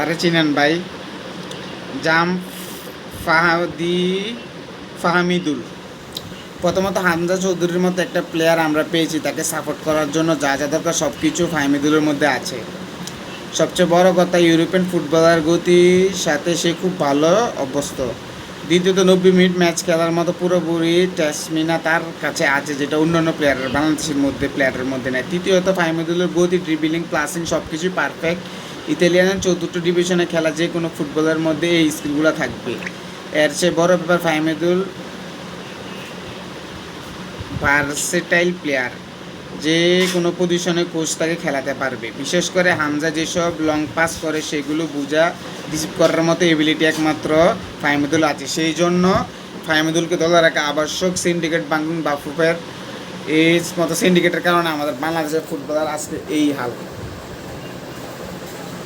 তারে চিনেন ভাই? জাম ফাহাদি ফাহামিদুল। প্রথমত হামজা চৌধুরীর মতো একটা প্লেয়ার আমরা পেয়েছি, তাকে সাপোর্ট করার জন্য যা যা দরকার সব কিছু ফাহামিদুলের মধ্যে আছে। সবচেয়ে বড় কথা, ইউরোপিয়ান ফুটবলার গতির সাথে সে খুব ভালো অভ্যস্ত। দ্বিতীয়ত, নব্বই মিনিট ম্যাচ খেলার মতো পুরোপুরি টেসমিনা তার কাছে আছে, যেটা অন্যান্য প্লেয়ারের বাংলাদেশের মধ্যে প্লেয়ারের মধ্যে নেয় তৃতীয়ত, ফাহিমুদুলের গতি ড্রিবিলিং প্লাসিং সব কিছুই পারফেক্ট ইতালিয়ানের চতুর্থ ডিভিশনে খেলা যে কোনো ফুটবলের মধ্যে এই স্কিলগুলো থাকবে। এর চেয়ে বড় ব্যাপার ফাহিমুদুল ভার্সেটাইল প্লেয়ার। যে কোনো পজিশনে কোচ তাকে খেলাতে পারবে। বিশেষ করে হামজা যেসব লং পাস করে সেগুলো বোঝা, রিসিভ করার মতো এবিলিটি একমাত্র ফাহিমুদুল আছে। সেই জন্য ফাহিমুদুলকে দলে রাখা আবশ্যক সিন্ডিকেট বাংলাদেশ বাফুফের এই মতো সিন্ডিকেটের কারণে আমাদের বাংলাদেশের ফুটবলার আজকে এই হাল।